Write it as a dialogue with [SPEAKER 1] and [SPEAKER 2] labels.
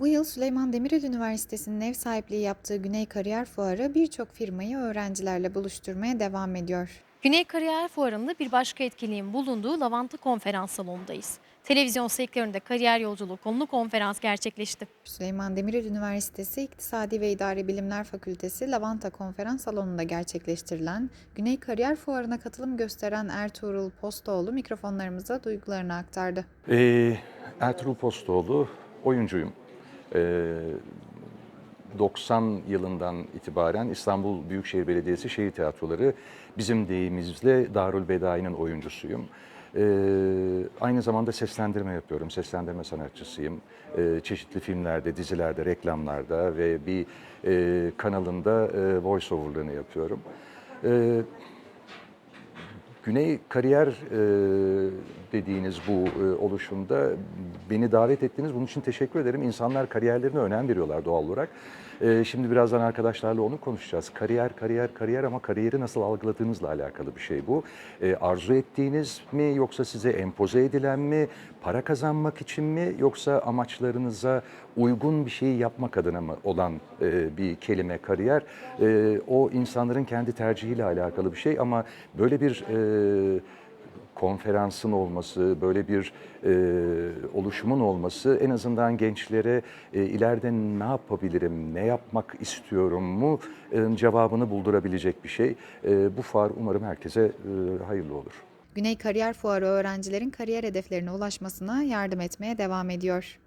[SPEAKER 1] Bu yıl Süleyman Demirel Üniversitesi'nin ev sahipliği yaptığı Güney Kariyer Fuarı birçok firmayı öğrencilerle buluşturmaya devam ediyor.
[SPEAKER 2] Güney Kariyer Fuarı'nda bir başka etkinliğin bulunduğu Lavanta Konferans Salonu'ndayız. Televizyon sektöründe kariyer yolculuğu konulu konferans gerçekleşti.
[SPEAKER 1] Süleyman Demirel Üniversitesi İktisadi ve İdari Bilimler Fakültesi Lavanta Konferans Salonu'nda gerçekleştirilen Güney Kariyer Fuarı'na katılım gösteren Ertuğrul Postoğlu mikrofonlarımıza duygularını aktardı.
[SPEAKER 3] Ee, Ertuğrul Postoğlu, oyuncuyum. Ee, 90 yılından itibaren İstanbul Büyükşehir Belediyesi Şehir Tiyatroları bizim deyimizle Darül Bedai'nin oyuncusuyum. Ee, aynı zamanda seslendirme yapıyorum, seslendirme sanatçısıyım. Ee, çeşitli filmlerde, dizilerde, reklamlarda ve bir e, kanalında e, voice over'larını yapıyorum. Ee, Güney Kariyer e, dediğiniz bu e, oluşumda beni davet ettiniz. Bunun için teşekkür ederim. İnsanlar kariyerlerine önem veriyorlar doğal olarak. E, şimdi birazdan arkadaşlarla onu konuşacağız. Kariyer, kariyer, kariyer ama kariyeri nasıl algıladığınızla alakalı bir şey bu. E, arzu ettiğiniz mi yoksa size empoze edilen mi? Para kazanmak için mi yoksa amaçlarınıza uygun bir şeyi yapmak adına mı olan bir kelime kariyer? O insanların kendi tercihiyle alakalı bir şey ama böyle bir konferansın olması, böyle bir e, oluşumun olması en azından gençlere e, ileride ne yapabilirim, ne yapmak istiyorum mu e, cevabını buldurabilecek bir şey. E, bu fuar umarım herkese e, hayırlı olur.
[SPEAKER 1] Güney Kariyer Fuarı öğrencilerin kariyer hedeflerine ulaşmasına yardım etmeye devam ediyor.